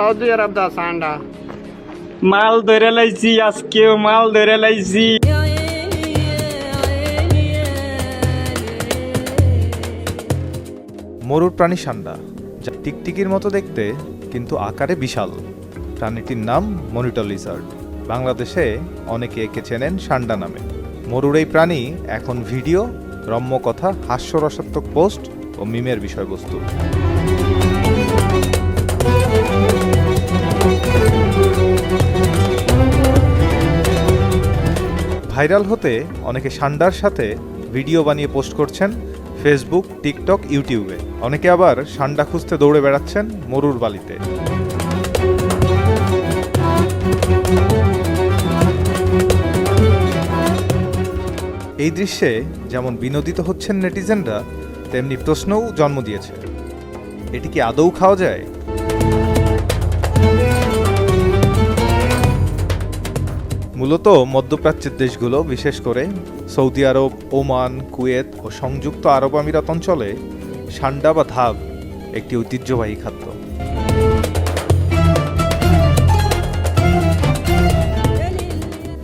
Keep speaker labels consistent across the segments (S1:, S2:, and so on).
S1: Saudi আরব দা সান্ডা
S2: মাল ধরে লাইছি আজকেও মাল ধরে লাইছি।
S3: মরুর প্রাণী সান্ডা যা টিকটিকির মতো দেখতে কিন্তু আকারে বিশাল। প্রাণীটির নাম মনিটর লিজার্ড। বাংলাদেশে অনেকে একে চেনেন সান্ডা নামে। মরুর এই প্রাণী এখন ভিডিও রম্য কথা হাস্যরসাত্মক পোস্ট ও মিমের বিষয়বস্তু। ভাইরাল হতে অনেকে সান্ডার সাথে ভিডিও বানিয়ে পোস্ট করছেন ফেসবুক, টিকটক, ইউটিউবে। অনেকে আবার সান্ডা খুঁজতে দৌড়ে বেড়াচ্ছেন মরুর বালিতে। এই দৃশ্যে যেমন বিনোদিত হচ্ছেন নেটিজেনরা, তেমনি প্রশ্নও জন্ম দিয়েছে। এটি কি আদৌ খাওয়া যায়? মূলত মধ্যপ্রাচ্যের দেশগুলো, বিশেষ করে সৌদি আরব, ওমান, কুয়েত ও সংযুক্ত আরব আমিরাত অঞ্চলে সান্ডা বা ধাব একটি ঐতিহ্যবাহী খাদ্য।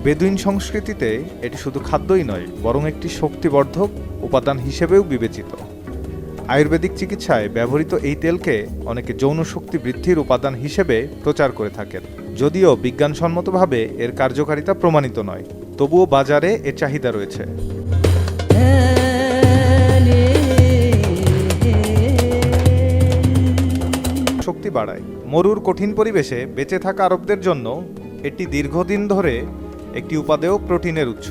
S3: বেদুইন সংস্কৃতিতে এটি শুধু খাদ্যই নয়, বরং একটি শক্তিবর্ধক উপাদান হিসেবেও বিবেচিত। আয়ুর্বেদিক চিকিৎসায় ব্যবহৃত এই তেলকে অনেকে যৌন শক্তি বৃদ্ধির উপাদান হিসেবে প্রচার করে থাকেন। যদিও বিজ্ঞানসম্মতভাবে এর কার্যকারিতা প্রমাণিত নয়, তবুও বাজারে এর চাহিদা রয়েছে। শক্তি বাড়ায়। মরুর কঠিন পরিবেশে বেঁচে থাকা আরবদের জন্য এটি দীর্ঘদিন ধরে একটি উপাদেয় প্রোটিনের উৎস।